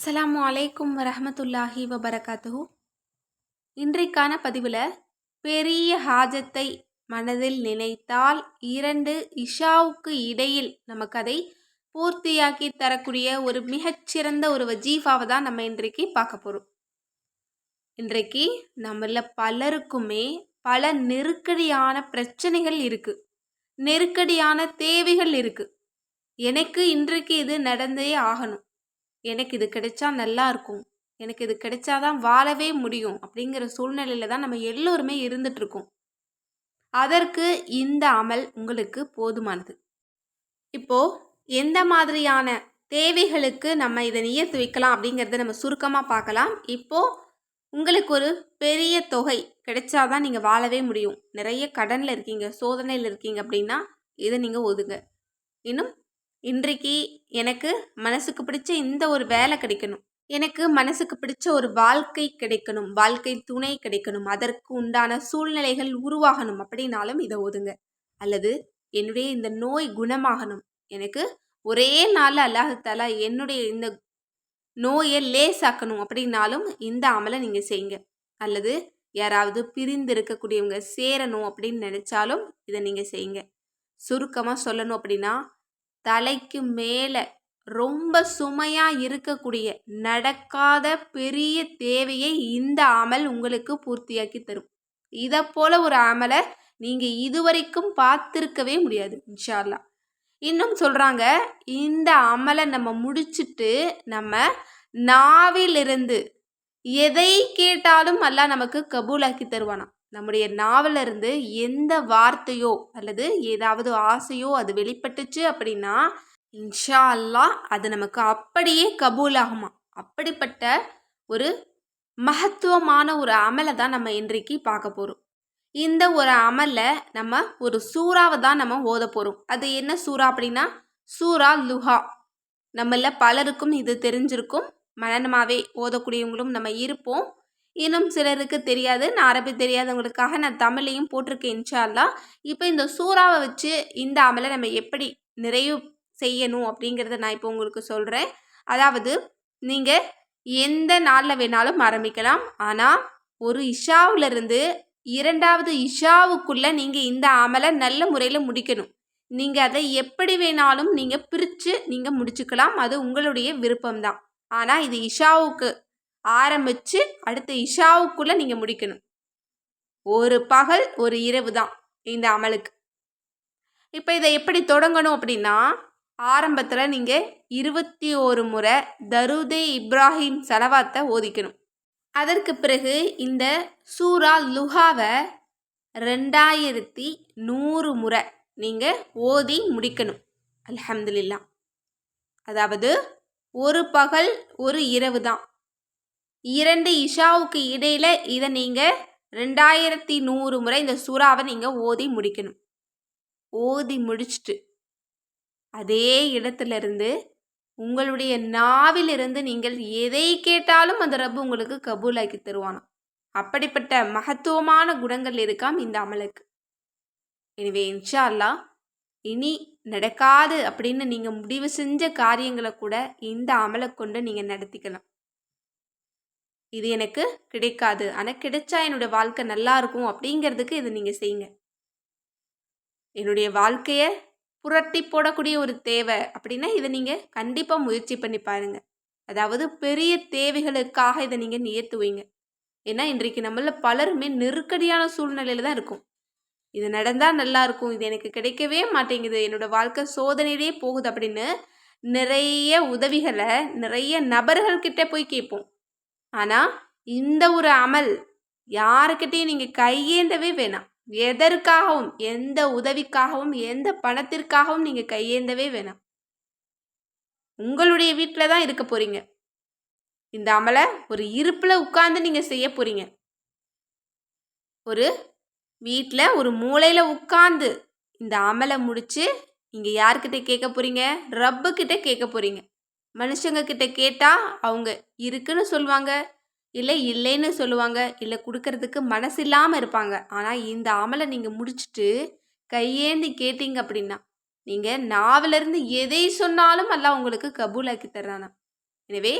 அஸ்ஸலாமு அலைக்கும் வரமத்துல்லாஹி வபரகாத்துஹு. இன்றைக்கான பதிவில் பெரிய ஹாஜத்தை மனதில் நினைத்தால் இரண்டு இஷாவுக்கு இடையில் நமக்கு அதை பூர்த்தியாக்கி தரக்கூடிய ஒரு மிகச்சிறந்த ஒரு வஜீஃபாவை தான் நம்ம இன்றைக்கு பார்க்க போகிறோம் இன்றைக்கு நம்மள பலருக்குமே பல நெருக்கடியான பிரச்சனைகள் இருக்குது நெருக்கடியான தேவைகள் இருக்குது எனக்கு இன்றைக்கு இது நடந்தே ஆகணும். எனக்கு இது கிடைச்சா நல்லா இருக்கும். எனக்கு இது கிடைச்சாதான் வாழவே முடியும் அப்படிங்கிற சூழ்நிலையில தான் நம்ம எல்லோருமே இருந்துட்டு இருக்கோம் அதற்கு இந்த அமல் உங்களுக்கு போதுமானது. இப்போ எந்த மாதிரியான தேவைகளுக்கு நம்ம இதை நியத்து வைக்கலாம் அப்படிங்கிறத நம்ம சுருக்கமாக பார்க்கலாம். இப்போது உங்களுக்கு ஒரு பெரிய தொகை கிடைச்சாதான் நீங்கள் வாழவே முடியும். நிறைய கடனில் இருக்கீங்க சோதனையில் இருக்கீங்க அப்படின்னா இதை நீங்கள் ஒதுங்க. இன்னும் இன்றைக்கு எனக்கு மனசுக்கு பிடிச்ச இந்த ஒரு வேலை கிடைக்கணும். எனக்கு மனசுக்கு பிடிச்ச ஒரு வாழ்க்கை கிடைக்கணும். வாழ்க்கை துணை கிடைக்கணும். அதற்கு உண்டான சூழ்நிலைகள் உருவாகணும் அப்படின்னாலும் இதை ஒதுங்க. அல்லது என்னுடைய இந்த நோய் குணமாகணும். எனக்கு ஒரே நாளில் அல்லாஹாலா என்னுடைய இந்த நோயை லேசாக்கணும் அப்படின்னாலும் இந்த அமலை நீங்கள் செய்யுங்க. அல்லது யாராவது பிரிந்து இருக்கக்கூடியவங்க சேரணும் அப்படின்னு நினச்சாலும் இதை நீங்கள் செய்யுங்க. சுருக்கமாக சொல்லணும் அப்படின்னா தலைக்கு மேலே ரொம்ப சுமையாக இருக்கக்கூடிய நடக்காத பெரிய தேவையை இந்த அமல் உங்களுக்கு பூர்த்தியாக்கி தரும். இதை போல ஒரு அமலை நீங்கள் இதுவரைக்கும் பார்த்துருக்கவே முடியாது இன்ஷால்லா. இன்னும் சொல்கிறாங்க இந்த அமலை நம்ம முடிச்சுட்டு நம்ம நாவிலிருந்து எதை கேட்டாலும் அல்லா நமக்கு கபூலாக்கி தருவானா நம்முடைய நாவலிருந்து எந்த வார்த்தையோ அல்லது ஏதாவது ஆசையோ அது வெளிப்பட்டுச்சு அப்படின்னா இன்ஷா அல்லா அது நமக்கு அப்படியே கபூல் ஆகுமா அப்படிப்பட்ட ஒரு மகத்துவமான ஒரு அமலை தான் நம்ம இன்றைக்கு பார்க்க போகிறோம் இந்த ஒரு அமலை நம்ம ஒரு சூறாவை தான் நம்ம ஓத போகிறோம் அது என்ன சூறா அப்படின்னா சூறா லுஹா. நம்மள பலருக்கும் இது தெரிஞ்சிருக்கும். மனநமாவே ஓதக்கூடியவங்களும் நம்ம இருப்போம். இன்னும் சிலருக்கு தெரியாது நான் அரபி தெரியாதவங்களுக்காக நான் தமிழையும் போட்டிருக்கேன் இன்ஷால்லா இப்போ இந்த சூறாவை வச்சு இந்த அமலை நம்ம எப்படி நிறைவு செய்யணும் அப்படிங்கிறத நான் இப்போ உங்களுக்கு சொல்கிறேன் அதாவது நீங்கள் எந்த நாளில் வேணாலும் ஆரம்பிக்கலாம். ஆனால் ஒரு இஷாவிலிருந்து இரண்டாவது இஷாவுக்குள்ளே நீங்கள் இந்த அமலை நல்ல முறையில் முடிக்கணும். நீங்கள் அதை எப்படி வேணாலும் நீங்கள் பிரித்து நீங்கள் முடிச்சுக்கலாம். அது உங்களுடைய விருப்பம்தான். ஆனால் இது இஷாவுக்கு ஆரம்பித்து அடுத்த இஷாவுக்குள்ளே நீங்கள் முடிக்கணும். ஒரு பகல் ஒரு இரவு தான் இந்த அமலுக்கு. இப்போ இதை எப்படி தொடங்கணும் அப்படின்னா ஆரம்பத்தில் நீங்கள் இருபத்தி ஒரு முறை தருதே இப்ராஹிம் செலவாத்தை ஓதிக்கணும். அதற்கு பிறகு இந்த சூரா லுஹாவை ரெண்டாயிரத்தி நூறு முறை நீங்கள் ஓதி முடிக்கணும். அலமதுல்லா அதாவது ஒரு பகல் ஒரு இரவு தான். இரண்டு இஷாவுக்கு இடையில் இதை நீங்கள் ரெண்டாயிரத்தி நூறு முறை இந்த சூறாவை நீங்கள் ஓதி முடிக்கணும். ஓதி முடிச்சுட்டு அதே இடத்துலேருந்து உங்களுடைய நாவிலிருந்து நீங்கள் எதை கேட்டாலும் அந்த ரப்பு உங்களுக்கு கபூலாக்கி தருவானாம். அப்படிப்பட்ட மகத்துவமான குணங்கள் இருக்காம் இந்த அமலுக்கு. எனவே இன்ஷா அல்லா இனி நடக்காது அப்படின்னு நீங்கள் முடிவு செஞ்ச காரியங்களை கூட இந்த அமலை கொண்டு நீங்கள் நடத்திக்கலாம். இது எனக்கு கிடைக்காது. ஆனால் கிடைச்சா என்னுடைய வாழ்க்கை நல்லா இருக்கும் அப்படிங்கிறதுக்கு இதை நீங்கள் செய்யுங்க. என்னுடைய வாழ்க்கையை புரட்டி போடக்கூடிய ஒரு தேவை அப்படின்னா இதை நீங்கள் கண்டிப்பாக முயற்சி பண்ணி பாருங்கள் அதாவது பெரிய தேவைகளுக்காக இதை நீங்கள் நியத்துவீங்க. ஏன்னா இன்றைக்கு நம்மள பலருமே நெருக்கடியான சூழ்நிலையில் தான் இருக்கும். இது நடந்தால் நல்லா இருக்கும். இது எனக்கு கிடைக்கவே மாட்டேங்குது. என்னோட வாழ்க்கை சோதனையிலே போகுது அப்படின்னு நிறைய உதவிகளை நிறைய நபர்கள்கிட்ட போய் கேட்போம். ஆனால் இந்த ஒரு அமல் யாருக்கிட்டையும் நீங்கள் கையேந்தவே வேணாம். எதற்காகவும் எந்த உதவிக்காகவும் எந்த பணத்திற்காகவும் நீங்கள் கையேந்தவே வேணாம். உங்களுடைய வீட்டில் தான் இருக்க போகிறீங்க இந்த அமலை ஒரு இருப்பில் உட்கார்ந்து நீங்கள் செய்ய போகிறீங்க ஒரு வீட்டில் ஒரு மூளையில் உட்காந்து இந்த அமலை முடித்து நீங்கள் யார்கிட்ட கேட்க போகிறீங்க ரப்புக்கிட்ட கேட்க போகிறீங்க மனுஷங்க கிட்ட கேட்டால் அவங்க இருக்குன்னு சொல்லுவாங்க இல்லை இல்லைன்னு சொல்லுவாங்க இல்லை கொடுக்கறதுக்கு மனசு இல்லாமல் இருப்பாங்க. ஆனால் இந்த அமலை நீங்கள் முடிச்சுட்டு கையேந்தி கேட்டீங்க அப்படின்னா நீங்கள் நாவிலிருந்து எதை சொன்னாலும் அல்ல உங்களுக்கு கபூலாக்கி தர்றானா? எனவே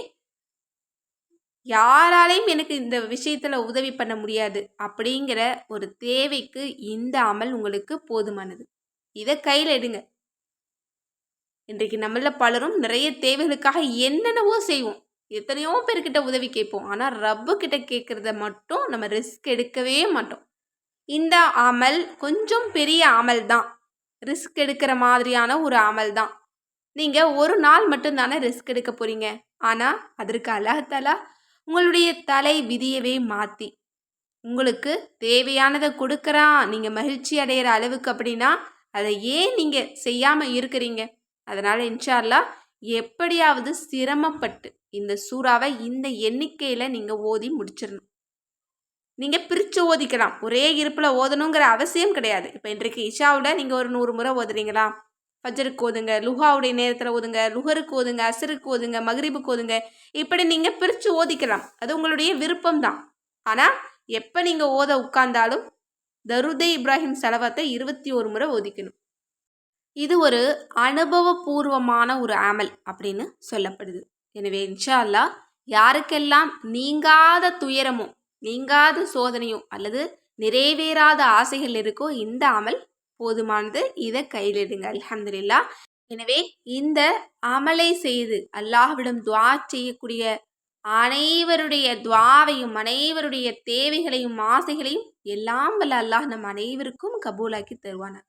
யாராலையும் எனக்கு இந்த விஷயத்தில் உதவி பண்ண முடியாது அப்படிங்கிற ஒரு தேவைக்கு இந்த அமல் உங்களுக்கு போதுமானது. இதை கையில் எடுங்க. இன்றைக்கு நம்மள பலரும் நிறைய தேவைகளுக்காக என்னென்னவோ செய்வோம். எத்தனையோ பேர்கிட்ட உதவி கேட்போம். ஆனால் ரப்பு கிட்ட கேட்குறத மட்டும் நம்ம ரிஸ்க் எடுக்கவே மாட்டோம். இந்த அமல் கொஞ்சம் பெரிய அமல் தான். ரிஸ்க் எடுக்கிற மாதிரியான ஒரு அமல் தான். நீங்கள் ஒரு நாள் மட்டும்தானே ரிஸ்க் எடுக்க போகிறீங்க ஆனால் அதற்கு அல்லாஹாலா உங்களுடைய தலை விதியவே மாற்றி உங்களுக்கு தேவையானதை கொடுக்குறான் நீங்கள் மகிழ்ச்சி அடைகிற அளவுக்கு அப்படின்னா அதை ஏன் நீங்கள் செய்யாமல் இருக்கிறீங்க? அதனால் இன்ஷால்லா எப்படியாவது சிரமப்பட்டு இந்த சூறாவை இந்த எண்ணிக்கையில் நீங்கள் ஓதி முடிச்சிடணும் நீங்கள் பிரித்து ஓதிக்கலாம். ஒரே இருப்பில் ஓதணுங்கிற அவசியம் கிடையாது. இப்போ இன்றைக்கு இஷாவில் நீங்கள் ஒரு நூறு முறை ஓதுறீங்களா? ஃபஜருக்கு ஓதுங்க லுஹாவுடைய நேரத்தில் ஓதுங்க லுஹருக்கு ஓதுங்க அசருக்கு ஓதுங்க மகரிபுக்கு ஓதுங்க இப்படி நீங்கள் பிரித்து ஓதிக்கலாம். அது உங்களுடைய விருப்பம் தான் ஆனால் எப்போ நீங்கள் ஓத உட்கார்ந்தாலும் தருதே இப்ராஹிம் செலவத்தை இருபத்தி ஒரு முறை ஓதிக்கணும். இது ஒரு அனுபவபூர்வமான ஒரு அமல் அப்படின்னு சொல்லப்படுது. எனவே இன்ஷா அல்லா யாருக்கெல்லாம் நீங்காத துயரமோ நீங்காத சோதனையோ அல்லது நிறைவேறாத ஆசைகள் இருக்கோ இந்த அமல் போதுமானது. இதை கையிலிடுங்க. அலமதுல்லா எனவே இந்த அமலை செய்து அல்லாஹ்விடம் துவா செய்யக்கூடிய அனைவருடைய துவாவையும் அனைவருடைய தேவைகளையும் ஆசைகளையும் எல்லாம் வல்ல அல்லாஹ் நம் அனைவருக்கும் கபூலாக்கி தருவானாக.